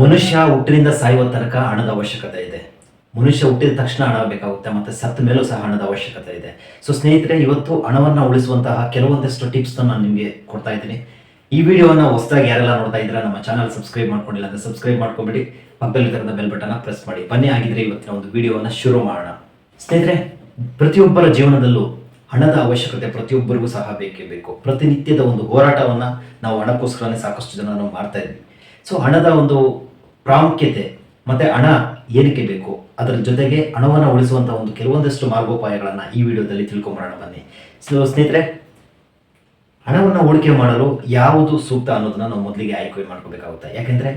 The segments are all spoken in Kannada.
ಮನುಷ್ಯ ಹುಟ್ಟಿನಿಂದ ಸಾಯುವ ತನಕ ಹಣದ ಅವಶ್ಯಕತೆ ಇದೆ. ಮನುಷ್ಯ ಹುಟ್ಟಿದ ತಕ್ಷಣ ಹಣ ಬೇಕಾಗುತ್ತೆ, ಮತ್ತೆ ಸತ್ತ ಮೇಲೂ ಸಹ ಹಣದ ಅವಶ್ಯಕತೆ ಇದೆ. ಸೊ ಸ್ನೇಹಿತರೆ, ಇವತ್ತು ಹಣವನ್ನು ಉಳಿಸುವಂತಹ ಕೆಲವೊಂದಷ್ಟು ಟಿಪ್ಸ್ ನಾನು ನಿಮಗೆ ಕೊಡ್ತಾ ಇದ್ದೀನಿ. ಈ ವಿಡಿಯೋನ ಹೊಸದಾಗಿ ಯಾರೆಲ್ಲ ನೋಡ್ತಾ ಇದ್ರೆ ನಮ್ಮ ಚಾನಲ್ ಸಬ್ಸ್ಕ್ರೈಬ್ ಮಾಡ್ಕೊಂಡಿಲ್ಲ ಅಂದ್ರೆ ಸಬ್ಸ್ಕ್ರೈಬ್ ಮಾಡ್ಕೊಂಬಿಡಿ. ಪಕ್ಕದಲ್ಲಿ ತರದ ಬೆಲ್ ಬಟನ್ ಪ್ರೆಸ್ ಮಾಡಿ. ಬನ್ನಿ ಆಗಿದ್ರೆ ಇವತ್ತಿನ ಒಂದು ವಿಡಿಯೋನ ಶುರು ಮಾಡೋಣ. ಸ್ನೇಹಿತರೆ, ಪ್ರತಿಯೊಬ್ಬರ ಜೀವನದಲ್ಲೂ ಹಣದ ಅವಶ್ಯಕತೆ ಪ್ರತಿಯೊಬ್ಬರಿಗೂ ಸಹ ಬೇಕೇ ಬೇಕು. ಪ್ರತಿನಿತ್ಯದ ಒಂದು ಹೋರಾಟವನ್ನ ನಾವು ಹಣಕ್ಕೋಸ್ಕರನೇ ಸಾಕಷ್ಟು ಜನ ನಾವು ಮಾಡ್ತಾ ಇದ್ವಿ. ಸೊ ಹಣದ ಒಂದು ಪ್ರಾಮುಖ್ಯತೆ ಮತ್ತೆ ಹಣ ಏನಕ್ಕೆ ಬೇಕು? ಅದರ ಜೊತೆಗೆ ಹಣವನ್ನು ಉಳಿಸುವಂತಹ ಒಂದು ಕೆಲವೊಂದಷ್ಟು ಮಾರ್ಗೋಪಾಯಗಳನ್ನು ಈ ವಿಡಿಯೋದಲ್ಲಿ ತಿಳ್ಕೊಂಬರೋಣ ಬನ್ನಿ. ಸೊ ಸ್ನೇಹಿತರೆ, ಹಣವನ್ನು ಹೂಡಿಕೆ ಮಾಡಲು ಯಾವುದು ಸೂಕ್ತ ಅನ್ನೋದನ್ನ ನಾವು ಮೊದಲಿಗೆ ಆಯ್ಕೆ ಮಾಡ್ಕೋಬೇಕಾಗುತ್ತೆ. ಯಾಕೆಂದ್ರೆ,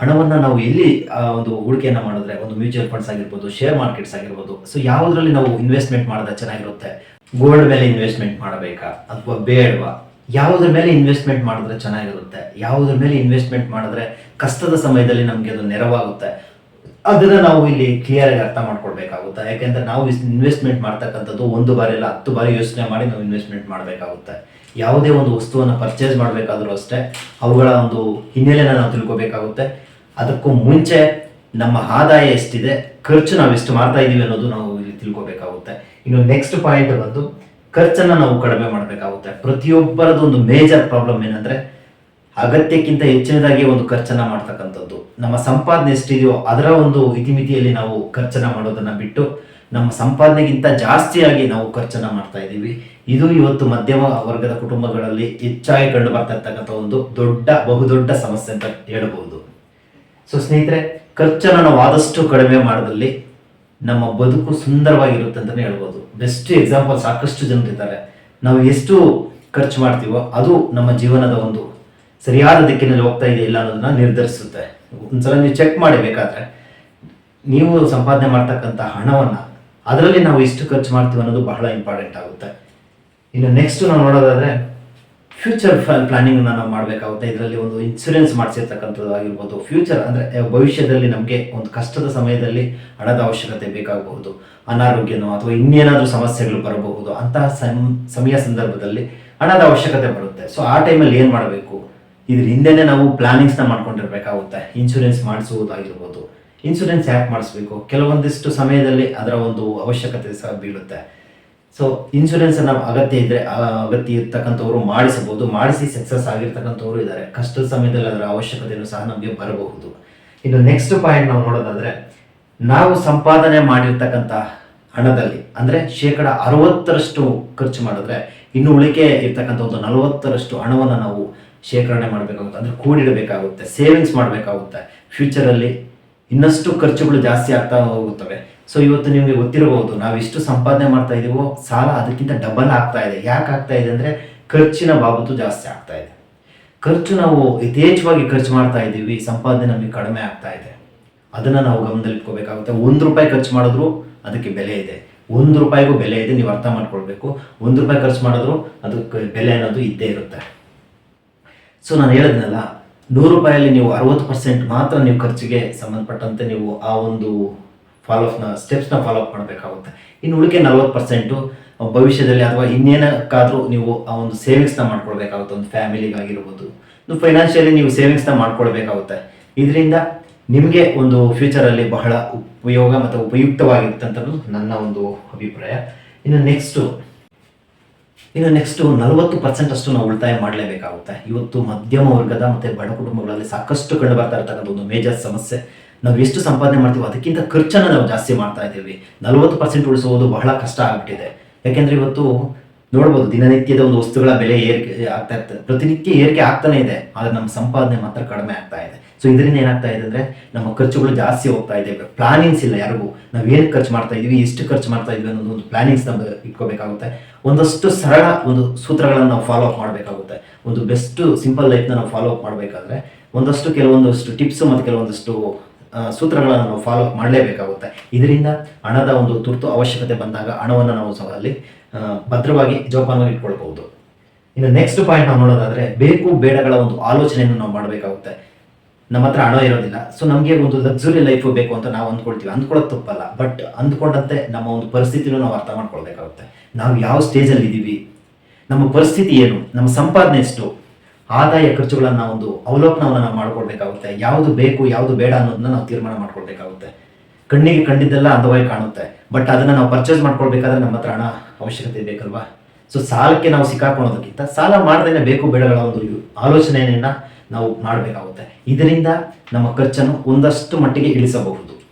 ಹಣವನ್ನ ನಾವು ಎಲ್ಲಿ ಒಂದು ಹೂಡಿಕೆಯನ್ನು ಮಾಡಿದ್ರೆ, ಒಂದು ಮ್ಯೂಚುವಲ್ ಫಂಡ್ಸ್ ಆಗಿರ್ಬೋದು, ಶೇರ್ ಮಾರ್ಕೆಟ್ಸ್ ಆಗಿರ್ಬೋದು, ಸೊ ಯಾವುದರಲ್ಲಿ ನಾವು ಇನ್ವೆಸ್ಟ್ಮೆಂಟ್ ಮಾಡಿದ್ರೆ ಚೆನ್ನಾಗಿರುತ್ತೆ? ಗೋಲ್ಡ್ ಮೇಲೆ ಇನ್ವೆಸ್ಟ್ಮೆಂಟ್ ಮಾಡಬೇಕಾ? ಅಥವಾ ಬೇಡವಾ? ಯಾವುದ್ರ ಮೇಲೆ ಇನ್ವೆಸ್ಟ್ಮೆಂಟ್ ಮಾಡಿದ್ರೆ ಚೆನ್ನಾಗಿರುತ್ತೆ, ಯಾವುದ್ರ ಮೇಲೆ ಇನ್ವೆಸ್ಟ್ಮೆಂಟ್ ಮಾಡಿದ್ರೆ ಕಷ್ಟದ ಸಮಯದಲ್ಲಿ ನಮಗೆ ಅದು ನೆರವಾಗುತ್ತೆ, ಅದನ್ನ ನಾವು ಇಲ್ಲಿ ಕ್ಲಿಯರ್ ಆಗಿ ಅರ್ಥ ಮಾಡ್ಕೊಳ್ಬೇಕಾಗುತ್ತೆ. ಯಾಕೆಂದ್ರೆ ನಾವು ಇನ್ವೆಸ್ಟ್ಮೆಂಟ್ ಮಾಡ್ತಕ್ಕಂಥದ್ದು ಒಂದು ಬಾರಿ ಇಲ್ಲ ಹತ್ತು ಬಾರಿ ಯೋಚನೆ ಮಾಡಿ ನಾವು ಇನ್ವೆಸ್ಟ್ಮೆಂಟ್ ಮಾಡಬೇಕಾಗುತ್ತೆ. ಯಾವುದೇ ಒಂದು ವಸ್ತುವನ್ನು ಪರ್ಚೇಸ್ ಮಾಡಬೇಕಾದ್ರೂ ಅಷ್ಟೇ ಅವುಗಳ ಒಂದು ಹಿನ್ನೆಲೆನ ನಾವು ತಿಳ್ಕೊಬೇಕಾಗುತ್ತೆ. ಅದಕ್ಕೂ ಮುಂಚೆ ನಮ್ಮ ಆದಾಯ ಎಷ್ಟಿದೆ, ಖರ್ಚು ನಾವು ಎಷ್ಟು ಮಾಡ್ತಾ ಇದ್ದೀವಿ ಅನ್ನೋದು ನಾವು ಇಲ್ಲಿ ತಿಳ್ಕೊಬೇಕಾಗುತ್ತೆ. ಇನ್ನು ನೆಕ್ಸ್ಟ್ ಪಾಯಿಂಟ್ ಬಂದು ಖರ್ಚನ್ನ ನಾವು ಕಡಿಮೆ ಮಾಡಬೇಕಾಗುತ್ತೆ. ಪ್ರತಿಯೊಬ್ಬರದ್ದು ಒಂದು ಮೇಜರ್ ಪ್ರಾಬ್ಲಮ್ ಏನಂದ್ರೆ, ಅಗತ್ಯಕ್ಕಿಂತ ಹೆಚ್ಚಿನದಾಗಿ ಒಂದು ಖರ್ಚನ್ನು ಮಾಡ್ತಕ್ಕಂಥದ್ದು. ನಮ್ಮ ಸಂಪಾದನೆ ಎಷ್ಟಿದೆಯೋ ಅದರ ಒಂದು ಇತಿಮಿತಿಯಲ್ಲಿ ನಾವು ಖರ್ಚನ್ನು ಮಾಡೋದನ್ನ ಬಿಟ್ಟು, ನಮ್ಮ ಸಂಪಾದನೆಗಿಂತ ಜಾಸ್ತಿಯಾಗಿ ನಾವು ಖರ್ಚನ್ನು ಮಾಡ್ತಾ ಇದ್ದೀವಿ. ಇದು ಇವತ್ತು ಮಧ್ಯಮ ವರ್ಗದ ಕುಟುಂಬಗಳಲ್ಲಿ ಹೆಚ್ಚಾಗಿ ಕಂಡು ಬರ್ತಾ ಇರ್ತಕ್ಕಂಥ ಒಂದು ದೊಡ್ಡ, ಬಹುದೊಡ್ಡ ಸಮಸ್ಯೆ ಅಂತ ಹೇಳಬಹುದು. ಸೊ ಸ್ನೇಹಿತರೆ, ಖರ್ಚನ್ನು ನಾವು ಆದಷ್ಟು ಕಡಿಮೆ ಮಾಡಿದಲ್ಲಿ ನಮ್ಮ ಬದುಕು ಸುಂದರವಾಗಿರುತ್ತೆ ಅಂತಲೇ ಹೇಳ್ಬೋದು. ಬೆಸ್ಟ್ ಎಕ್ಸಾಂಪಲ್ ಸಾಕಷ್ಟು ಜನರಿದ್ದಾರೆ. ನಾವು ಎಷ್ಟು ಖರ್ಚು ಮಾಡ್ತೀವೋ ಅದು ನಮ್ಮ ಜೀವನದ ಒಂದು ಸರಿಯಾದ ದಿಕ್ಕಿನಲ್ಲಿ ಹೋಗ್ತಾ ಇದೆ ಇಲ್ಲ ಅನ್ನೋದನ್ನ ನಿರ್ಧರಿಸುತ್ತೆ. ಒಂದ್ಸಲ ನೀವು ಚೆಕ್ ಮಾಡಿ ಬೇಕಾದ್ರೆ ನೀವು ಸಂಪಾದನೆ ಮಾಡ್ತಕ್ಕಂಥ ಹಣವನ್ನ ಅದರಲ್ಲಿ ನಾವು ಎಷ್ಟು ಖರ್ಚು ಮಾಡ್ತೀವಿ ಅನ್ನೋದು ಬಹಳ ಇಂಪಾರ್ಟೆಂಟ್ ಆಗುತ್ತೆ. ಇನ್ನು ನೆಕ್ಸ್ಟ್ ನಾವು ನೋಡೋದಾದ್ರೆ ಫ್ಯೂಚರ್ ಪ್ಲಾನಿಂಗ್ ನಾವು ಮಾಡಬೇಕಾಗುತ್ತೆ. ಇದರಲ್ಲಿ ಒಂದು ಇನ್ಸೂರೆನ್ಸ್ ಮಾಡಿಸಿರ್ತಕ್ಕಂಥದ್ದು ಆಗಿರ್ಬೋದು. ಫ್ಯೂಚರ್ ಅಂದ್ರೆ ಭವಿಷ್ಯದಲ್ಲಿ ನಮಗೆ ಒಂದು ಕಷ್ಟದ ಸಮಯದಲ್ಲಿ ಹಣದ ಅವಶ್ಯಕತೆ ಬೇಕಾಗಬಹುದು. ಅನಾರೋಗ್ಯನೋ ಅಥವಾ ಇನ್ನೇನಾದರೂ ಸಮಸ್ಯೆಗಳು ಬರಬಹುದು. ಅಂತಹ ಸಮಯ ಸಂದರ್ಭದಲ್ಲಿ ಹಣದ ಅವಶ್ಯಕತೆ ಬರುತ್ತೆ. ಸೊ ಆ ಟೈಮಲ್ಲಿ ಏನು ಮಾಡಬೇಕು? ಇದ್ರ ಹಿಂದೆನೆ ನಾವು ಪ್ಲಾನಿಂಗ್ಸ್ನ ಮಾಡ್ಕೊಂಡಿರ್ಬೇಕಾಗುತ್ತೆ. ಇನ್ಶೂರೆನ್ಸ್ ಮಾಡಿಸುವುದಾಗಿರ್ಬೋದು. ಇನ್ಶೂರೆನ್ಸ್ ಯಾಕೆ ಮಾಡಿಸ್ಬೇಕು? ಕೆಲವೊಂದಿಷ್ಟು ಸಮಯದಲ್ಲಿ ಅದರ ಒಂದು ಅವಶ್ಯಕತೆ ಸಹ ಬೀಳುತ್ತೆ. ಸೊ ಇನ್ಶೂರೆನ್ಸ್ ಅನ್ನ ಅಗತ್ಯ ಇದ್ರೆ, ಆ ಅಗತ್ಯ ಇರ್ತಕ್ಕಂಥವ್ರು ಮಾಡಿಸಬಹುದು, ಮಾಡಿಸಿ ಸಕ್ಸಸ್ ಆಗಿರ್ತಕ್ಕಂಥವ್ರು ಇದ್ದಾರೆ. ಕಷ್ಟದ ಸಮಯದಲ್ಲಿ ಅದರ ಅವಶ್ಯಕತೆಯನ್ನು ಸಹ ನಮಗೆ ಬರಬಹುದು. ಇನ್ನು ನೆಕ್ಸ್ಟ್ ಪಾಯಿಂಟ್ ನಾವು ನೋಡೋದಾದ್ರೆ, ನಾವು ಸಂಪಾದನೆ ಮಾಡಿರ್ತಕ್ಕಂಥ ಹಣದಲ್ಲಿ, ಅಂದ್ರೆ ಶೇಕಡ ಅರವತ್ತರಷ್ಟು ಖರ್ಚು ಮಾಡಿದ್ರೆ, ಇನ್ನು ಉಳಿಕೆ ಇರ್ತಕ್ಕಂಥ ಒಂದು ನಲವತ್ತರಷ್ಟು ಹಣವನ್ನು ನಾವು ಶೇಖರಣೆ ಮಾಡಬೇಕಾಗುತ್ತೆ. ಅಂದ್ರೆ ಕೂಡಿಡಬೇಕಾಗುತ್ತೆ ಸೇವಿಂಗ್ಸ್ ಮಾಡಬೇಕಾಗುತ್ತೆ. ಫ್ಯೂಚರಲ್ಲಿ ಇನ್ನಷ್ಟು ಖರ್ಚುಗಳು ಜಾಸ್ತಿ ಆಗ್ತಾ ಹೋಗುತ್ತವೆ. ಸೊ ಇವತ್ತು ನಿಮಗೆ ಗೊತ್ತಿರಬಹುದು, ನಾವು ಎಷ್ಟು ಸಂಪಾದನೆ ಮಾಡ್ತಾ ಇದೀವೋ, ಸಾಲ ಅದಕ್ಕಿಂತ ಡಬಲ್ ಆಗ್ತಾ ಇದೆ. ಯಾಕೆ ಆಗ್ತಾ ಇದೆ ಅಂದ್ರೆ, ಖರ್ಚಿನ ಬಾಬತ್ತು ಜಾಸ್ತಿ ಆಗ್ತಾ ಇದೆ. ಖರ್ಚು ನಾವು ಯಥೇಚ್ಛವಾಗಿ ಖರ್ಚು ಮಾಡ್ತಾ ಇದ್ದೀವಿ, ಸಂಪಾದನೆ ನಮಗೆ ಕಡಿಮೆ ಆಗ್ತಾ ಇದೆ. ಅದನ್ನ ನಾವು ಗಮನದಲ್ಲಿಟ್ಕೋಬೇಕಾಗುತ್ತೆ. ಒಂದು ರೂಪಾಯಿ ಖರ್ಚು ಮಾಡಿದ್ರು, ಅದಕ್ಕೆ ಬೆಲೆ ಇದೆ. ಒಂದು ರೂಪಾಯಿಗೂ ಬೆಲೆ ಇದೆ, ನೀವು ಅರ್ಥ ಮಾಡ್ಕೊಳ್ಬೇಕು. ಒಂದು ರೂಪಾಯಿ ಖರ್ಚು ಮಾಡಿದ್ರು, ಅದಕ್ಕೆ ಬೆಲೆ ಅನ್ನೋದು ಇದ್ದೇ ಇರುತ್ತೆ. ಸೊ ನಾನು ಹೇಳಿದ್ನಲ್ಲ, ನೂರು ರೂಪಾಯಲ್ಲಿ ನೀವು ಅರವತ್ತು ಪರ್ಸೆಂಟ್ ಮಾತ್ರ ನೀವು ಖರ್ಚಿಗೆ ಸಂಬಂಧಪಟ್ಟಂತೆ ನೀವು ಆ ಒಂದು ಫಾಲೋಅಪ್ನ ಸ್ಟೆಪ್ಸ್ನ ಫಾಲೋಅಪ್ ಮಾಡಬೇಕಾಗುತ್ತೆ. ಇನ್ನು ಉಳಿಕೆ ನಲ್ವತ್ತು ಪರ್ಸೆಂಟು ಭವಿಷ್ಯದಲ್ಲಿ ಅಥವಾ ಇನ್ನೇನಕ್ಕಾದರೂ ನೀವು ಆ ಒಂದು ಸೇವಿಂಗ್ಸ್ನ ಮಾಡ್ಕೊಳ್ಬೇಕಾಗುತ್ತೆ, ಒಂದು ಫ್ಯಾಮಿಲಿಗಾಗಿರ್ಬೋದು ಇನ್ನು ಫೈನಾನ್ಷಿಯಲಿ ನೀವು ಸೇವಿಂಗ್ಸ್ನ ಮಾಡ್ಕೊಳ್ಬೇಕಾಗುತ್ತೆ. ಇದರಿಂದ ನಿಮಗೆ ಒಂದು ಫ್ಯೂಚರಲ್ಲಿ ಬಹಳ ಉಪಯೋಗ ಮತ್ತು ಉಪಯುಕ್ತವಾಗಿರುತ್ತೆ ಅಂತ ನನ್ನ ಒಂದು ಅಭಿಪ್ರಾಯ. ಇನ್ನು ನೆಕ್ಸ್ಟು ಇನ್ನು ನೆಕ್ಸ್ಟ್ ನಲವತ್ತು ಪರ್ಸೆಂಟ್ ಅಷ್ಟು ನಾವು ಉಳಿತಾಯ ಮಾಡಲೇಬೇಕಾಗುತ್ತೆ. ಇವತ್ತು ಮಧ್ಯಮ ವರ್ಗದ ಮತ್ತೆ ಬಡ ಕುಟುಂಬಗಳಲ್ಲಿ ಸಾಕಷ್ಟು ಕಂಡು ಬರ್ತಾ ಇರತಕ್ಕಂಥ ಒಂದು ಮೇಜರ್ ಸಮಸ್ಯೆ. ನಾವು ಎಷ್ಟು ಸಂಪಾದನೆ ಮಾಡ್ತೀವೋ ಅದಕ್ಕಿಂತ ಖರ್ಚನ್ನು ನಾವು ಜಾಸ್ತಿ ಮಾಡ್ತಾ ಇದ್ದೀವಿ. ನಲವತ್ತು ಪರ್ಸೆಂಟ್ ಉಳಿಸುವುದು ಬಹಳ ಕಷ್ಟ ಆಗ್ಬಿಟ್ಟಿದೆ. ಯಾಕೆಂದ್ರೆ ಇವತ್ತು ನೋಡ್ಬೋದು ದಿನನಿತ್ಯದ ಒಂದು ವಸ್ತುಗಳ ಬೆಲೆ ಏರಿಕೆ ಆಗ್ತಾ ಇರ್ತದೆ. ಪ್ರತಿನಿತ್ಯ ಏರಿಕೆ ಆಗ್ತಾನೆ ಇದೆ, ಆದರೆ ನಮ್ಮ ಸಂಪಾದನೆ ಮಾತ್ರ ಕಡಿಮೆ ಆಗ್ತಾ ಇದೆ. ಸೊ ಇದರಿಂದ ಏನಾಗ್ತಾ ಇದೆ ಅಂದರೆ ನಮ್ಮ ಖರ್ಚುಗಳು ಜಾಸ್ತಿ ಹೋಗ್ತಾ ಇದೆ. ಪ್ಲಾನಿಂಗ್ಸ್ ಇಲ್ಲ ಯಾರಿಗೂ. ನಾವು ಏನು ಖರ್ಚು ಮಾಡ್ತಾ ಇದೀವಿ ಎಷ್ಟು ಖರ್ಚು ಮಾಡ್ತಾ ಇದೀವಿ ಅನ್ನೋದು ಒಂದು ಪ್ಲಾನಿಂಗ್ಸ್ ನಮ್ಗೆ ಇಟ್ಕೋಬೇಕಾಗುತ್ತೆ. ಒಂದಷ್ಟು ಸರಳ ಒಂದು ಸೂತ್ರಗಳನ್ನು ನಾವು ಫಾಲೋ ಅಪ್ ಮಾಡಬೇಕಾಗುತ್ತೆ. ಒಂದು ಬೆಸ್ಟ್ ಸಿಂಪಲ್ ಲೈಫ್ನ ನಾವು ಫಾಲೋ ಅಪ್ ಮಾಡಬೇಕಾದ್ರೆ ಒಂದಷ್ಟು ಕೆಲವೊಂದಷ್ಟು ಟಿಪ್ಸ್ ಮತ್ತು ಕೆಲವೊಂದಷ್ಟು ಸೂತ್ರಗಳನ್ನು ನಾವು ಫಾಲೋ ಮಾಡಲೇಬೇಕಾಗುತ್ತೆ. ಇದರಿಂದ ಹಣದ ಒಂದು ತುರ್ತು ಅವಶ್ಯಕತೆ ಬಂದಾಗ ಹಣವನ್ನು ನಾವು ಸಹ ಅಲ್ಲಿ ಭದ್ರವಾಗಿ ಜೋಪಾನವಾಗಿ ಇಟ್ಕೊಳ್ಬಹುದು. ಇನ್ನು ನೆಕ್ಸ್ಟ್ ಪಾಯಿಂಟ್ ನಾವು ನೋಡೋದಾದ್ರೆ ಬೇಕು ಬೇಡಗಳ ಒಂದು ಆಲೋಚನೆಯನ್ನು ನಾವು ಮಾಡಬೇಕಾಗುತ್ತೆ. ನಮ್ಮ ಹತ್ರ ಹಣ ಇರೋದಿಲ್ಲ. ಸೊ ನಮಗೆ ಒಂದು ಲಕ್ಸುರಿ ಲೈಫ್ ಬೇಕು ಅಂತ ನಾವು ಅಂದ್ಕೊಳ್ತೀವಿ. ಅಂದ್ಕೊಳ್ಳೋದು ತಪ್ಪಲ್ಲ. ಬಟ್ ಅಂದ್ಕೊಂಡಂತೆ ನಮ್ಮ ಒಂದು ಪರಿಸ್ಥಿತಿನೂ ನಾವು ಅರ್ಥ ಮಾಡ್ಕೊಳ್ಬೇಕಾಗುತ್ತೆ. ನಾವು ಯಾವ ಸ್ಟೇಜಲ್ಲಿ ಇದ್ದೀವಿ ನಮ್ಮ ಪರಿಸ್ಥಿತಿ ಏನು? ನಮ್ಮ ಸಂಪಾದನೆ ಎಷ್ಟು? ಆದಾಯ ಖರ್ಚುಗಳನ್ನ ಒಂದು ಅವಲೋಕನವನ್ನು ನಾವು ಮಾಡ್ಕೊಳ್ಬೇಕಾಗುತ್ತೆ. ಯಾವುದು ಬೇಕು, ಯಾವುದು ಬೇಡ ಅನ್ನೋದನ್ನ ನಾವು ತೀರ್ಮಾನ ಮಾಡ್ಕೊಳ್ಬೇಕಾಗುತ್ತೆ. ಕಣ್ಣಿಗೆ ಕಂಡಿದ್ದೆಲ್ಲ ಅಂದವಾಗಿ ಕಾಣುತ್ತೆ. ಬಟ್ ಅದನ್ನ ನಾವು ಪರ್ಚೇಸ್ ಮಾಡ್ಕೊಳ್ಬೇಕಾದ್ರೆ ನಮ್ಮ ಹತ್ರ ಹಣ ಅವಶ್ಯಕತೆ ಬೇಕಲ್ವಾ? ಸೊ ಸಾಲಕ್ಕೆ ನಾವು ಸಿಕ್ಕಾಕೊಳ್ಳೋದಕ್ಕಿಂತ ಸಾಲ ಮಾಡದೇನೆ ಬೇಕು, ಬೇಡಗಳ ಒಂದು ಆಲೋಚನೆಯನ್ನ ನಾವು ಮಾಡಬೇಕಾಗುತ್ತೆ. ಇದರಿಂದ ನಮ್ಮ ಖರ್ಚನ್ನು ಒಂದಷ್ಟು ಮಟ್ಟಿಗೆ ಇಳಿಸಬಹುದು.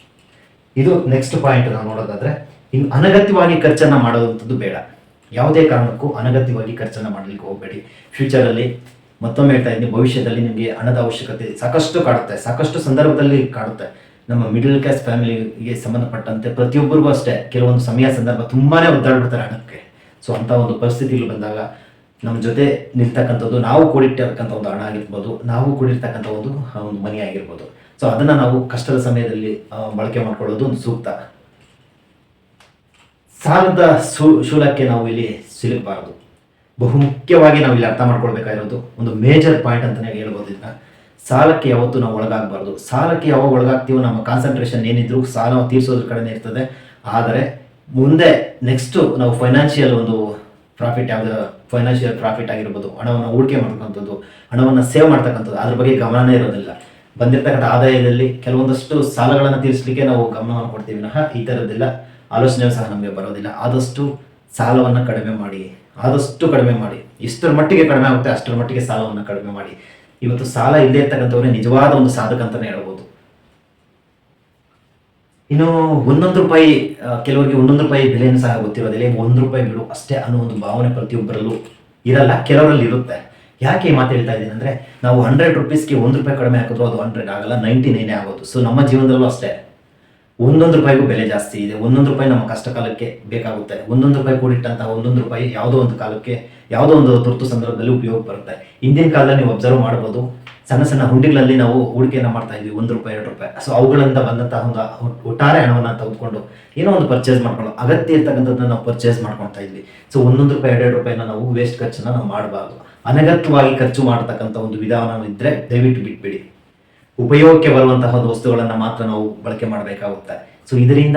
ಇದು ನೆಕ್ಸ್ಟ್ ಪಾಯಿಂಟ್ ನಾವು ನೋಡೋದಾದ್ರೆ ಇನ್ನು ಅನಗತ್ಯವಾಗಿ ಖರ್ಚನ್ನ ಮಾಡುವಂಥದ್ದು ಬೇಡ. ಯಾವುದೇ ಕಾರಣಕ್ಕೂ ಅನಗತ್ಯವಾಗಿ ಖರ್ಚನ್ನ ಮಾಡಲಿಕ್ಕೆ ಹೋಗಬೇಡಿ. ಫ್ಯೂಚರಲ್ಲಿ ಮತ್ತೊಮ್ಮೆ ಹೇಳ್ತಾ ಇದ್ದೀನಿ, ಭವಿಷ್ಯದಲ್ಲಿ ನಿಮಗೆ ಹಣದ ಅವಶ್ಯಕತೆ ಸಾಕಷ್ಟು ಕಾಡುತ್ತೆ. ಸಾಕಷ್ಟು ಸಂದರ್ಭದಲ್ಲಿ ಕಾಡುತ್ತೆ. ನಮ್ಮ ಮಿಡಲ್ ಕ್ಲಾಸ್ ಫ್ಯಾಮಿಲಿಗೆ ಸಂಬಂಧಪಟ್ಟಂತೆ ಪ್ರತಿಯೊಬ್ಬರಿಗೂ ಅಷ್ಟೇ ಕೆಲವೊಂದು ಸಮಯ ಸಂದರ್ಭ ತುಂಬಾನೇ ಒದ್ದಾಡ್ಬಿಡ್ತಾರೆ ಹಣಕ್ಕೆ. ಸೊ ಅಂತ ಒಂದು ಪರಿಸ್ಥಿತಿಗಳು ಬಂದಾಗ ನಮ್ಮ ಜೊತೆ ನಿಲ್ತಕ್ಕಂಥದ್ದು, ನಾವು ಕೂಡಿಟ್ಟಿರ್ತಕ್ಕಂಥ ಒಂದು ಹಣ ಆಗಿರ್ಬೋದು, ನಾವು ಕೂಡಿರ್ತಕ್ಕಂಥ ಒಂದು ಒಂದು ಮನಿ ಆಗಿರ್ಬೋದು. ಸೊ ಅದನ್ನ ನಾವು ಕಷ್ಟದ ಸಮಯದಲ್ಲಿ ಬಳಕೆ ಮಾಡ್ಕೊಳ್ಳೋದು ಒಂದು ಸೂಕ್ತ. ಸಾಲದ ಶೂಲಕ್ಕೆ ನಾವು ಇಲ್ಲಿ ಸಿಲುಕಬಾರದು. ಬಹುಮುಖ್ಯವಾಗಿ ನಾವು ಇಲ್ಲಿ ಅರ್ಥ ಮಾಡ್ಕೊಳ್ಬೇಕಾಗಿರೋದು ಒಂದು ಮೇಜರ್ ಪಾಯಿಂಟ್ ಅಂತಲೇ ಹೇಳ್ಬೋದು ಇದನ್ನ. ಸಾಲಕ್ಕೆ ಯಾವತ್ತೂ ನಾವು ಒಳಗಾಗಬಾರ್ದು. ಸಾಲಕ್ಕೆ ಯಾವಾಗ ಒಳಗಾಗ್ತೀವೋ ನಮ್ಮ ಕಾನ್ಸಂಟ್ರೇಷನ್ ಏನಿದ್ರು ಸಾಲ ತೀರಿಸೋದ್ರ ಕಡೆನೇ ಇರ್ತದೆ. ಆದರೆ ಮುಂದೆ ನೆಕ್ಸ್ಟ್ ನಾವು ಫೈನಾನ್ಷಿಯಲ್ ಒಂದು ಪ್ರಾಫಿಟ್ ಯಾವ್ದು ಫೈನಾನ್ಷಿಯಲ್ ಪ್ರಾಫಿಟ್ ಆಗಿರ್ಬೋದು. ಹಣವನ್ನು ಹೂಡಿಕೆ ಮಾಡ್ತಕ್ಕಂಥದ್ದು, ಹಣವನ್ನು ಸೇವ್ ಮಾಡ್ತಕ್ಕಂಥದ್ದು, ಅದ್ರ ಬಗ್ಗೆ ಗಮನನೇ ಇರೋದಿಲ್ಲ. ಬಂದಿರತಕ್ಕಂಥ ಆದಾಯದಲ್ಲಿ ಕೆಲವೊಂದಷ್ಟು ಸಾಲಗಳನ್ನು ತೀರಿಸಲಿಕ್ಕೆ ನಾವು ಗಮನವನ್ನು ಕೊಡ್ತೀವಿ. ವಿನಃ ಈ ಥರದ್ದೆಲ್ಲ ಆಲೋಚನೆ ಸಹ ನಮಗೆ ಬರೋದಿಲ್ಲ. ಆದಷ್ಟು ಸಾಲವನ್ನು ಕಡಿಮೆ ಮಾಡಿ, ಆದಷ್ಟು ಕಡಿಮೆ ಮಾಡಿ ಎಷ್ಟರ ಮಟ್ಟಿಗೆ ಕಡಿಮೆ ಆಗುತ್ತೆ, ಅಷ್ಟರ ಮಟ್ಟಿಗೆ ಸಾಲವನ್ನು ಕಡಿಮೆ ಮಾಡಿ. ಇವತ್ತು ಸಾಲ ಇಲ್ಲದೆ ಇರ್ತಕ್ಕಂಥವ್ರೆ ನಿಜವಾದ ಒಂದು ಸಾಧಕ ಅಂತಲೇ ಹೇಳ್ಬೋದು. ಇನ್ನು ಒಂದೊಂದು ರೂಪಾಯಿ ಕೆಲವರಿಗೆ ಒಂದೊಂದು ರೂಪಾಯಿ ಬೆಲೆಯನ್ನು ಸಹ ಗೊತ್ತಿರೋದಿಲ್ಲ. ಒಂದು ರೂಪಾಯಿ ಬಿಡು ಅಷ್ಟೇ ಅನ್ನೋ ಒಂದು ಭಾವನೆ ಪ್ರತಿಯೊಬ್ಬರಲ್ಲೂ ಇರಲ್ಲ, ಕೆಲವರಲ್ಲಿ ಇರುತ್ತೆ. ಯಾಕೆ ಮಾತು ಹೇಳ್ತಾ ಇದ್ದೀನಿ ಅಂದರೆ ನಾವು ಹಂಡ್ರೆಡ್ ರುಪೀಸ್ಗೆ ಒಂದು ರೂಪಾಯಿ ಕಡಿಮೆ ಹಾಕಿದ್ರು ಅದು ಹಂಡ್ರೆಡ್ ಆಗಲ್ಲ ನೈಂಟಿ ನೈನೇ ಆಗೋದು. ಸೊ ನಮ್ಮ ಜೀವನದಲ್ಲೂ ಅಷ್ಟೇ. ಒಂದೊಂದು ರೂಪಾಯಿಗೂ ಬೆಲೆ ಜಾಸ್ತಿ ಇದೆ. ಒಂದೊಂದು ರೂಪಾಯಿ ನಮ್ಮ ಕಷ್ಟ ಕಾಲಕ್ಕೆ ಬೇಕಾಗುತ್ತೆ. ಒಂದೊಂದು ರೂಪಾಯಿ ಕೂಡಿಟ್ಟಂತಹ ಒಂದೊಂದು ರೂಪಾಯಿ ಯಾವುದೋ ಒಂದು ಕಾಲಕ್ಕೆ, ಯಾವುದೋ ಒಂದು ತುರ್ತು ಸಂದರ್ಭದಲ್ಲಿ ಉಪಯೋಗ ಬರುತ್ತೆ. ಹಿಂದಿನ ಕಾಲದಲ್ಲಿ ನೀವು ಅಬ್ಸರ್ವ್ ಮಾಡ್ಬೋದು, ಸಣ್ಣ ಸಣ್ಣ ಹುಂಡಿಗಳಲ್ಲಿ ನಾವು ಹೂಡಿಕೆಯನ್ನು ಮಾಡ್ತಾ ಇದ್ವಿ, ಒಂದು ರೂಪಾಯಿ, ಎರಡು ರೂಪಾಯಿ. ಸೊ ಅವುಗಳಿಂದ ಬಂದಂತಹ ಒಂದು ಒಟ್- ಒಟ್ಟಾರೆ ಹಣವನ್ನು ತೆಗೆದುಕೊಂಡು ಏನೋ ಒಂದು ಪರ್ಚೇಸ್ ಮಾಡ್ಕೊಂಡು ಅಗತ್ಯ ಇರ್ತಕ್ಕಂಥದ್ದನ್ನ ನಾವು ಪರ್ಚೇಸ್ ಮಾಡ್ಕೊಳ್ತಾ ಇದ್ವಿ. ಸೊ ಒಂದೊಂದು ರೂಪಾಯಿ ಎರಡೆರಡು ರೂಪಾಯಿನ ನಾವು ವೇಸ್ಟ್ ಖರ್ಚನ್ನ ನಾವು ಮಾಡಬಾರ್ದು. ಅನಗತ್ಯವಾಗಿ ಖರ್ಚು ಮಾಡತಕ್ಕಂಥ ಒಂದು ವಿಧಾನ ಇದ್ರೆ ದಯವಿಟ್ಟು ಬಿಟ್ಬಿಡಿ. ಉಪಯೋಗಕ್ಕೆ ಬರುವಂತಹ ಒಂದು ವಸ್ತುಗಳನ್ನು ಮಾತ್ರ ನಾವು ಬಳಕೆ ಮಾಡಬೇಕಾಗುತ್ತೆ. ಸೊ ಇದರಿಂದ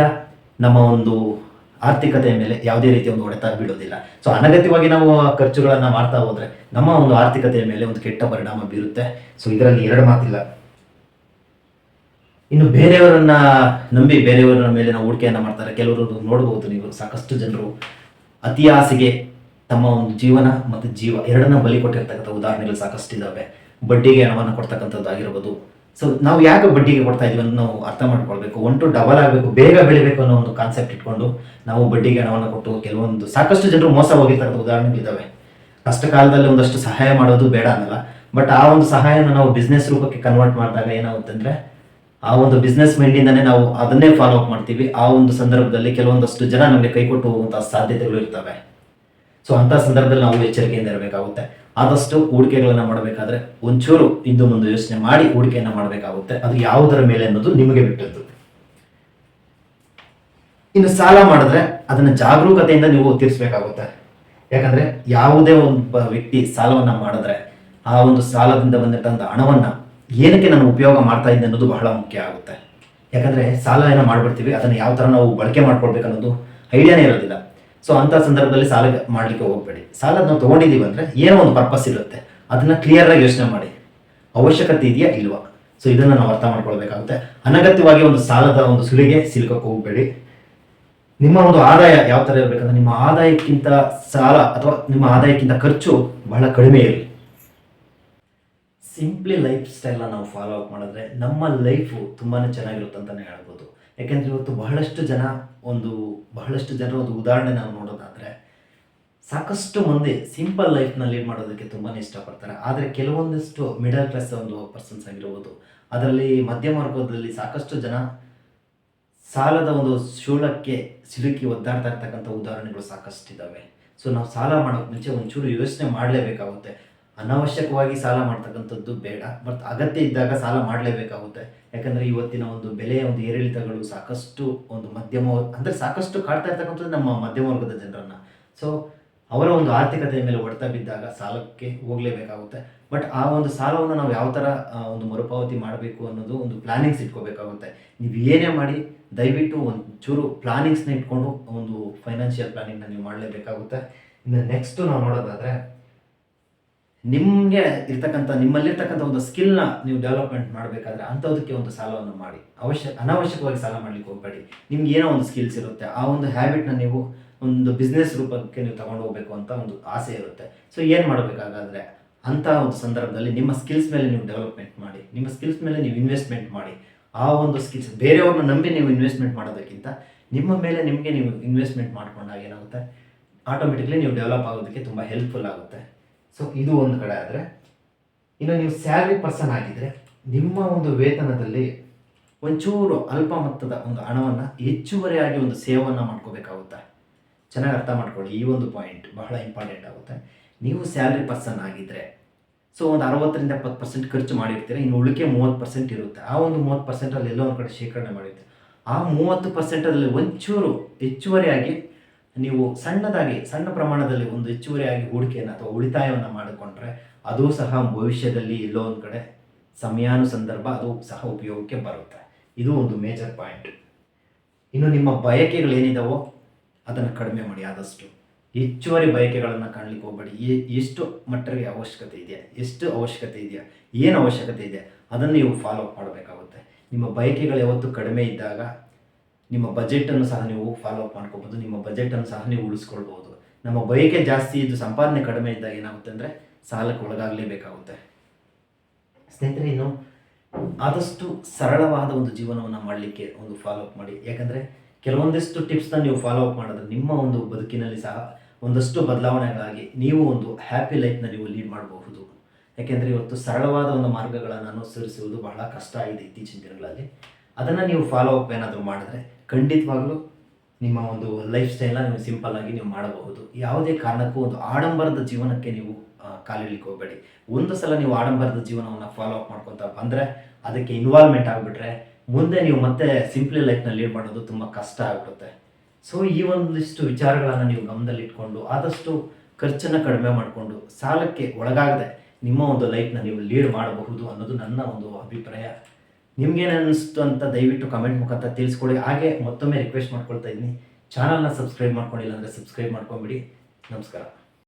ನಮ್ಮ ಒಂದು ಆರ್ಥಿಕತೆಯ ಮೇಲೆ ಯಾವುದೇ ರೀತಿಯ ಒಂದು ಹೊಡೆತ ಬೀಳೋದಿಲ್ಲ. ಸೊ ಅನಗತ್ಯವಾಗಿ ನಾವು ಖರ್ಚುಗಳನ್ನ ಮಾಡ್ತಾ ಹೋದ್ರೆ ನಮ್ಮ ಒಂದು ಆರ್ಥಿಕತೆಯ ಮೇಲೆ ಒಂದು ಕೆಟ್ಟ ಪರಿಣಾಮ ಬೀರುತ್ತೆ. ಸೊ ಇದರಲ್ಲಿ ಎರಡು ಮಾತಿಲ್ಲ. ಇನ್ನು ಬೇರೆಯವರನ್ನ ನಂಬಿ ಬೇರೆಯವರ ಮೇಲೆ ನಾವು ಹೂಡಿಕೆಯನ್ನ ಮಾಡ್ತಾರೆ. ಕೆಲವರು ನೋಡಬಹುದು ನೀವು. ಸಾಕಷ್ಟು ಜನರು ಅತಿ ತಮ್ಮ ಒಂದು ಜೀವನ ಮತ್ತು ಜೀವ ಎರಡನ್ನ ಬಲಿ ಕೊಟ್ಟಿರ್ತಕ್ಕಂಥ ಉದಾಹರಣೆಗಳು ಸಾಕಷ್ಟು ಇದ್ದಾವೆ ಬಡ್ಡಿಗೆ ಹಣವನ್ನು ಕೊಡ್ತಕ್ಕಂಥದ್ದು ಆಗಿರ್ಬೋದು ಸೊ ನಾವು ಯಾಕೆ ಬಡ್ಡಿಗೆ ಕೊಡ್ತಾ ಇದೀವಿ ನಾವು ಅರ್ಥ ಮಾಡ್ಕೊಳ್ಬೇಕು. ಒನ್ ಟು ಡಬಲ್ ಆಗಬೇಕು, ಬೇಗ ಬೆಳಿಬೇಕು ಅನ್ನೋ ಒಂದು ಕಾನ್ಸೆಪ್ಟ್ ಇಟ್ಕೊಂಡು ನಾವು ಬಡ್ಡಿಗೆ ಹಣವನ್ನು ಕೊಟ್ಟು ಕೆಲವೊಂದು ಸಾಕಷ್ಟು ಜನರು ಮೋಸ ಹೋಗಿರ್ತಾರೆ ಉದಾಹರಣೆಗಳಿದ್ದಾವೆ ಕಷ್ಟ ಕಾಲದಲ್ಲಿ ಒಂದಷ್ಟು ಸಹಾಯ ಮಾಡೋದು ಬೇಡ ಅನ್ನಲ್ಲ. ಬಟ್ ಆ ಒಂದು ಸಹಾಯನ ನಾವು ಬಿಸ್ನೆಸ್ ರೂಪಕ್ಕೆ ಕನ್ವರ್ಟ್ ಮಾಡಿದಾಗ ಏನಾಗುತ್ತೆ ಅಂದ್ರೆ, ಆ ಒಂದು ಬಿಸ್ನೆಸ್ ಮೈಂಡಿಂದನೇ ನಾವು ಅದನ್ನೇ ಫಾಲೋ ಅಪ್ ಮಾಡ್ತೀವಿ. ಆ ಒಂದು ಸಂದರ್ಭದಲ್ಲಿ ಕೆಲವೊಂದಷ್ಟು ಜನ ನಮಗೆ ಕೈ ಕೊಟ್ಟು ಹೋಗುವಂತಹ ಸಾಧ್ಯತೆಗಳು ಇರ್ತವೆ. ಸೊ ಅಂತ ಸಂದರ್ಭದಲ್ಲಿ ನಾವು ಎಚ್ಚರಿಕೆಯಿಂದ ಇರಬೇಕಾಗುತ್ತೆ. ಆದಷ್ಟು ಹೂಡಿಕೆಗಳನ್ನು ಮಾಡಬೇಕಾದ್ರೆ ಒಂಚೂರು ಇಂದು ಮುಂದೆ ಯೋಚನೆ ಮಾಡಿ ಹೂಡಿಕೆಯನ್ನು ಮಾಡಬೇಕಾಗುತ್ತೆ. ಅದು ಯಾವುದರ ಮೇಲೆ ಅನ್ನೋದು ನಿಮಗೆ ಬಿಟ್ಟದ್ದು. ಇನ್ನು ಸಾಲ ಮಾಡಿದ್ರೆ ಅದನ್ನ ಜಾಗರೂಕತೆಯಿಂದ ನೀವು ತೀರಿಸಬೇಕಾಗುತ್ತೆ. ಯಾಕಂದ್ರೆ ಯಾವುದೇ ಒಬ್ಬ ವ್ಯಕ್ತಿ ಸಾಲವನ್ನ ಮಾಡಿದ್ರೆ ಆ ಒಂದು ಸಾಲದಿಂದ ಬಂದಿರತಕ್ಕಂಥ ಹಣವನ್ನ ಏನಕ್ಕೆ ನಾನು ಉಪಯೋಗ ಮಾಡ್ತಾ ಇದ್ದೆ ಅನ್ನೋದು ಬಹಳ ಮುಖ್ಯ ಆಗುತ್ತೆ. ಯಾಕಂದ್ರೆ ಸಾಲ ಏನೋ ಮಾಡಿಬಿಡ್ತೀವಿ, ಅದನ್ನ ಯಾವ ತರ ನಾವು ಬಳಕೆ ಮಾಡ್ಕೊಳ್ಬೇಕನ್ನೋದು ಐಡಿಯಾನೇ ಇರೋದಿಲ್ಲ. ಸೊ ಅಂತ ಸಂದರ್ಭದಲ್ಲಿ ಸಾಲ ಮಾಡ್ಲಿಕ್ಕೆ ಹೋಗ್ಬೇಡಿ. ಸಾಲ ನಾವು ತಗೊಂಡಿದೀವಿ ಅಂದ್ರೆ ಏನೋ ಒಂದು ಪರ್ಪಸ್ ಇರುತ್ತೆ. ಅದನ್ನ ಕ್ಲಿಯರ್ ಆಗಿ ಯೋಚನೆ ಮಾಡಿ. ಅವಶ್ಯಕತೆ ಇದೆಯಾ? ಇಲ್ವಾ? ಸೊ ಇದನ್ನ ನಾವು ಅರ್ಥ ಮಾಡ್ಕೊಳ್ಬೇಕಾಗುತ್ತೆ. ಅನಗತ್ಯವಾಗಿ ಒಂದು ಸಾಲದ ಒಂದು ಸುಳಿಗೆ ಸಿಲುಕಕ್ಕೆ ಹೋಗ್ಬೇಡಿ. ನಿಮ್ಮ ಒಂದು ಆದಾಯ ಯಾವ ತರ ಇರಬೇಕಂದ್ರೆ ನಿಮ್ಮ ಆದಾಯಕ್ಕಿಂತ ಸಾಲ ಅಥವಾ ನಿಮ್ಮ ಆದಾಯಕ್ಕಿಂತ ಖರ್ಚು ಬಹಳ ಕಡಿಮೆ ಇರಲಿ. ಸಿಂಪ್ಲಿ ಲೈಫ್ ಸ್ಟೈಲ್ನ ನಾವು ಫಾಲೋ ಅಪ್ ಮಾಡಿದ್ರೆ ನಮ್ಮ ಲೈಫು ತುಂಬಾ ಚೆನ್ನಾಗಿರುತ್ತೆ ಅಂತಲೇ ಹೇಳ್ಬೋದು. ಯಾಕೆಂದರೆ ಇವತ್ತು ಬಹಳಷ್ಟು ಜನ ಒಂದು, ಬಹಳಷ್ಟು ಜನರ ಒಂದು ಉದಾಹರಣೆ ನಾವು ನೋಡೋದಾದರೆ, ಸಾಕಷ್ಟು ಮಂದಿ ಸಿಂಪಲ್ ಲೈಫ್ನ ಲೀಡ್ ಮಾಡೋದಕ್ಕೆ ತುಂಬಾ ಇಷ್ಟಪಡ್ತಾರೆ. ಆದರೆ ಕೆಲವೊಂದಿಷ್ಟು ಮಿಡಲ್ ಕ್ಲಾಸ್ ಒಂದು ಪರ್ಸನ್ಸ್ ಆಗಿರ್ಬೋದು, ಅದರಲ್ಲಿ ಮಧ್ಯಮ ವರ್ಗದಲ್ಲಿ ಸಾಕಷ್ಟು ಜನ ಸಾಲದ ಒಂದು ಶೂಲಕ್ಕೆ ಸಿಲುಕಿ ಒದ್ದಾಡ್ತಾ ಇರ್ತಕ್ಕಂಥ ಉದಾಹರಣೆಗಳು ಸಾಕಷ್ಟು ಸಾಕಷ್ಟಿದ್ದಾವೆ ಸೊ ನಾವು ಸಾಲ ಮಾಡೋಕ್ಕೆ ಮುಂಚೆ ಒಂಚೂರು ಯೋಚನೆ ಮಾಡಲೇಬೇಕಾಗುತ್ತೆ. ಅನಾವಶ್ಯಕವಾಗಿ ಸಾಲ ಮಾಡ್ತಕ್ಕಂಥದ್ದು ಬೇಡ ಬಟ್ ಅಗತ್ಯ ಇದ್ದಾಗ ಸಾಲ ಮಾಡಲೇಬೇಕಾಗುತ್ತೆ. ಯಾಕಂದರೆ ಇವತ್ತಿನ ಒಂದು ಬೆಲೆಯ ಒಂದು ಏರಿಳಿತಗಳು ಸಾಕಷ್ಟು ಒಂದು ಮಧ್ಯಮ ಅಂದರೆ ಸಾಕಷ್ಟು ಕಾಡ್ತಾ ಇರ್ತಕ್ಕಂಥದ್ದು ನಮ್ಮ ಮಧ್ಯಮ ವರ್ಗದ ಜನರನ್ನ. ಸೊ ಅವರ ಒಂದು ಆರ್ಥಿಕತೆಯ ಮೇಲೆ ಹೊಡೆತ ಬಿದ್ದಾಗ ಸಾಲಕ್ಕೆ ಹೋಗಲೇಬೇಕಾಗುತ್ತೆ. ಬಟ್ ಆ ಒಂದು ಸಾಲವನ್ನು ನಾವು ಯಾವ ಥರ ಒಂದು ಮರುಪಾವತಿ ಮಾಡಬೇಕು ಅನ್ನೋದು ಒಂದು ಪ್ಲಾನಿಂಗ್ಸ್ ಇಟ್ಕೋಬೇಕಾಗುತ್ತೆ. ನೀವು ಏನೇ ಮಾಡಿ, ದಯವಿಟ್ಟು ಒಂದು ಚೂರು ಪ್ಲಾನಿಂಗ್ಸ್ನ ಇಟ್ಕೊಂಡು ಒಂದು ಫೈನಾನ್ಷಿಯಲ್ ಪ್ಲಾನಿಂಗ್ನ ನೀವು ಮಾಡಲೇಬೇಕಾಗುತ್ತೆ. ಇನ್ನು ನೆಕ್ಸ್ಟು ನಾವು ನೋಡೋದಾದರೆ ನಿಮಗೆ ಇರ್ತಕ್ಕಂಥ, ನಿಮ್ಮಲ್ಲಿರ್ತಕ್ಕಂಥ ಒಂದು ಸ್ಕಿಲ್ನ ನೀವು ಡೆವಲಪ್ಮೆಂಟ್ ಮಾಡಬೇಕಾದ್ರೆ ಅಂಥದಕ್ಕೆ ಒಂದು ಸಾಲವನ್ನು ಮಾಡಿ. ಅವಶ್ಯ, ಅನಾವಶ್ಯಕವಾಗಿ ಸಾಲ ಮಾಡ್ಲಿಕ್ಕೆ ಹೋಗಬೇಡಿ. ನಿಮ್ಗೆ ಏನೋ ಒಂದು ಸ್ಕಿಲ್ಸ್ ಇರುತ್ತೆ. ಆ ಒಂದು ಹ್ಯಾಬಿಟ್ನ ನೀವು ಒಂದು ಬಿಸ್ನೆಸ್ ರೂಪಕ್ಕೆ ನೀವು ತಗೊಂಡು ಹೋಗ್ಬೇಕು ಅಂತ ಒಂದು ಆಸೆ ಇರುತ್ತೆ. ಸೊ ಏನು ಮಾಡಬೇಕಾಗಾದ್ರೆ ಅಂಥ ಒಂದು ಸಂದರ್ಭದಲ್ಲಿ ನಿಮ್ಮ ಸ್ಕಿಲ್ಸ್ ಮೇಲೆ ನೀವು ಡೆವಲಪ್ಮೆಂಟ್ ಮಾಡಿ. ನಿಮ್ಮ ಸ್ಕಿಲ್ಸ್ ಮೇಲೆ ನೀವು ಇನ್ವೆಸ್ಟ್ಮೆಂಟ್ ಮಾಡಿ. ಆ ಒಂದು ಸ್ಕಿಲ್ಸ್ ಬೇರೆಯವ್ರನ್ನ ನಂಬಿ ನೀವು ಇನ್ವೆಸ್ಟ್ಮೆಂಟ್ ಮಾಡೋದಕ್ಕಿಂತ ನಿಮ್ಮ ಮೇಲೆ ನಿಮಗೆ ನೀವು ಇನ್ವೆಸ್ಟ್ಮೆಂಟ್ ಮಾಡ್ಕೊಂಡಾಗ ಏನಾಗುತ್ತೆ? ಆಟೋಮೆಟಿಕ್ಲಿ ನೀವು ಡೆವಲಪ್ ಆಗೋದಕ್ಕೆ ತುಂಬ ಹೆಲ್ಪ್ಫುಲ್ ಆಗುತ್ತೆ. ಸೊ ಇದು ಒಂದು ಕಡೆ ಆದರೆ, ಇನ್ನು ನೀವು ಸ್ಯಾಲ್ರಿ ಪರ್ಸನ್ ಆಗಿದ್ದರೆ ನಿಮ್ಮ ಒಂದು ವೇತನದಲ್ಲಿ ಒಂಚೂರು ಅಲ್ಪ ಮೊತ್ತದ ಒಂದು ಹಣವನ್ನು ಹೆಚ್ಚುವರಿಯಾಗಿ ಒಂದು ಸೇವನ್ನು ಮಾಡ್ಕೋಬೇಕಾಗುತ್ತೆ. ಚೆನ್ನಾಗಿ ಅರ್ಥ ಮಾಡ್ಕೊಳ್ಳಿ, ಈ ಒಂದು ಪಾಯಿಂಟ್ ಬಹಳ ಇಂಪಾರ್ಟೆಂಟ್ ಆಗುತ್ತೆ. ನೀವು ಸ್ಯಾಲ್ರಿ ಪರ್ಸನ್ ಆಗಿದ್ದರೆ ಸೊ ಒಂದು ಅರವತ್ತರಿಂದ ಎಪ್ಪತ್ತು ಪರ್ಸೆಂಟ್ ಖರ್ಚು ಮಾಡಿರ್ತೀರ, ಇನ್ನು ಉಳಿಕೆ ಮೂವತ್ತು ಪರ್ಸೆಂಟ್ ಇರುತ್ತೆ. ಆ ಒಂದು ಮೂವತ್ತು ಪರ್ಸೆಂಟಲ್ಲಿ ಎಲ್ಲೋ ಒಂದು ಕಡೆ ಶೇಖರಣೆ ಮಾಡಿರ್ತೀವಿ ಆ ಮೂವತ್ತು ಪರ್ಸೆಂಟಲ್ಲಿ ಒಂಚೂರು ಹೆಚ್ಚುವರಿಯಾಗಿ ನೀವು ಸಣ್ಣದಾಗಿ, ಸಣ್ಣ ಪ್ರಮಾಣದಲ್ಲಿ ಒಂದು ಹೆಚ್ಚುವರಿಯಾಗಿ ಹೂಡಿಕೆಯನ್ನು ಅಥವಾ ಉಳಿತಾಯವನ್ನು ಮಾಡಿಕೊಂಡ್ರೆ ಅದು ಸಹ ಭವಿಷ್ಯದಲ್ಲಿ ಎಲ್ಲೋ ಒಂದು ಕಡೆ ಸಮಯಾನು ಸಂದರ್ಭ, ಅದು ಸಹ ಉಪಯೋಗಕ್ಕೆ ಬರುತ್ತೆ. ಇದು ಒಂದು ಮೇಜರ್ ಪಾಯಿಂಟ್ ಇನ್ನು ನಿಮ್ಮ ಬಯಕೆಗಳೇನಿದಾವೋ ಅದನ್ನು ಕಡಿಮೆ ಮಾಡಿ, ಆದಷ್ಟು. ಹೆಚ್ಚುವರಿ ಬಯಕೆಗಳನ್ನು ಕಾಣಲಿಕ್ಕೆ ಹೋಗಬೇಡಿ. ಎಷ್ಟು ಮಟ್ಟರಿಗೆ ಅವಶ್ಯಕತೆ ಇದೆಯಾ ಎಷ್ಟು ಅವಶ್ಯಕತೆ ಇದೆಯಾ, ಏನು ಅವಶ್ಯಕತೆ ಇದೆ, ಅದನ್ನು ನೀವು ಫಾಲೋ ಅಪ್ ಮಾಡಬೇಕಾಗುತ್ತೆ. ನಿಮ್ಮ ಬಯಕೆಗಳು ಯಾವತ್ತು ಕಡಿಮೆ ಇದ್ದಾಗ ನಿಮ್ಮ ಬಜೆಟನ್ನು ಸಹ ನೀವು ಫಾಲೋ ಅಪ್ ಮಾಡ್ಕೋಬೋದು, ನಿಮ್ಮ ಬಜೆಟನ್ನು ಸಹ ನೀವು ಉಳಿಸ್ಕೊಳ್ಬೋದು. ನಮ್ಮ ಬಯಕೆ ಜಾಸ್ತಿ ಇದ್ದು ಸಂಪಾದನೆ ಕಡಿಮೆ ಇದ್ದಾಗ ಏನಾಗುತ್ತೆ ಅಂದರೆ ಸಾಲಕ್ಕೆ ಒಳಗಾಗಲೇಬೇಕಾಗುತ್ತೆ. ಸ್ನೇಹಿತರೆ, ಇನ್ನು ಆದಷ್ಟು ಸರಳವಾದ ಒಂದು ಜೀವನವನ್ನು ಮಾಡಲಿಕ್ಕೆ ಒಂದು ಫಾಲೋ ಅಪ್ ಮಾಡಿ. ಯಾಕಂದರೆ ಕೆಲವೊಂದಿಷ್ಟು ಟಿಪ್ಸ್ನ ನೀವು ಫಾಲೋ ಅಪ್ ಮಾಡಿದ್ರೆ ನಿಮ್ಮ ಒಂದು ಬದುಕಿನಲ್ಲಿ ಸಹ ಒಂದಷ್ಟು ಬದಲಾವಣೆಗಳಾಗಿ ನೀವು ಒಂದು ಹ್ಯಾಪಿ ಲೈಫ್ನ ನೀವು ಲೀಡ್ ಮಾಡಬಹುದು. ಯಾಕೆಂದರೆ ಇವತ್ತು ಸರಳವಾದ ಒಂದು ಮಾರ್ಗಗಳನ್ನು ಅನುಸರಿಸುವುದು ಬಹಳ ಕಷ್ಟ ಆಗಿದೆ ಇತ್ತೀಚಿನ ದಿನಗಳಲ್ಲಿ. ಅದನ್ನು ನೀವು ಫಾಲೋ ಅಪ್ ಏನಾದರೂ ಮಾಡಿದ್ರೆ ಖಂಡಿತವಾಗ್ಲೂ ನಿಮ್ಮ ಒಂದು ಲೈಫ್ ಸ್ಟೈಲ್ನ ನೀವು ಸಿಂಪಲ್ ಆಗಿ ನೀವು ಮಾಡಬಹುದು. ಯಾವುದೇ ಕಾರಣಕ್ಕೂ ಒಂದು ಆಡಂಬರದ ಜೀವನಕ್ಕೆ ನೀವು ಕಾಲಿಡ್ಲಿಕ್ಕೆ ಹೋಗಬೇಡಿ. ಒಂದು ಸಲ ನೀವು ಆಡಂಬರದ ಜೀವನವನ್ನು ಫಾಲೋ ಅಪ್ ಮಾಡ್ಕೊತ ಬಂದರೆ ಅದಕ್ಕೆ ಇನ್ವಾಲ್ವ್ಮೆಂಟ್ ಆಗಿಬಿಟ್ರೆ ಮುಂದೆ ನೀವು ಮತ್ತೆ ಸಿಂಪ್ಲಿ ಲೈಫ್ನ ಲೀಡ್ ಮಾಡೋದು ತುಂಬ ಕಷ್ಟ ಆಗಿಬಿಡುತ್ತೆ. ಸೊ ಈ ಒಂದಿಷ್ಟು ವಿಚಾರಗಳನ್ನು ನೀವು ಗಮನದಲ್ಲಿ ಇಟ್ಕೊಂಡು ಆದಷ್ಟು ಖರ್ಚನ್ನು ಕಡಿಮೆ ಮಾಡಿಕೊಂಡು ಸಾಲಕ್ಕೆ ಒಳಗಾಗದೆ ನಿಮ್ಮ ಒಂದು ಲೈಫ್ನ ನೀವು ಲೀಡ್ ಮಾಡಬಹುದು ಅನ್ನೋದು ನನ್ನ ಒಂದು ಅಭಿಪ್ರಾಯ. ನಿಮ್ಗೇನು ಅನ್ನಿಸ್ತು ಅಂತ ದಯವಿಟ್ಟು ಕಮೆಂಟ್ ಮುಖಾಂತರ ತಿಳಿಸ್ಕೊಳ್ಳಿ. ಹಾಗೆ ಮತ್ತೊಮ್ಮೆ ರಿಕ್ವೆಸ್ಟ್ ಮಾಡ್ಕೊಳ್ತಾ ಇದ್ದೀನಿ. ಚಾನಲ್ನ ಸಬ್ಸ್ಕ್ರೈಬ್ ಮಾಡ್ಕೊಂಡಿಲ್ಲ ಅಂದರೆ ಸಬ್ಸ್ಕ್ರೈಬ್ ಮಾಡ್ಕೊಂಬಿಡಿ. ನಮಸ್ಕಾರ.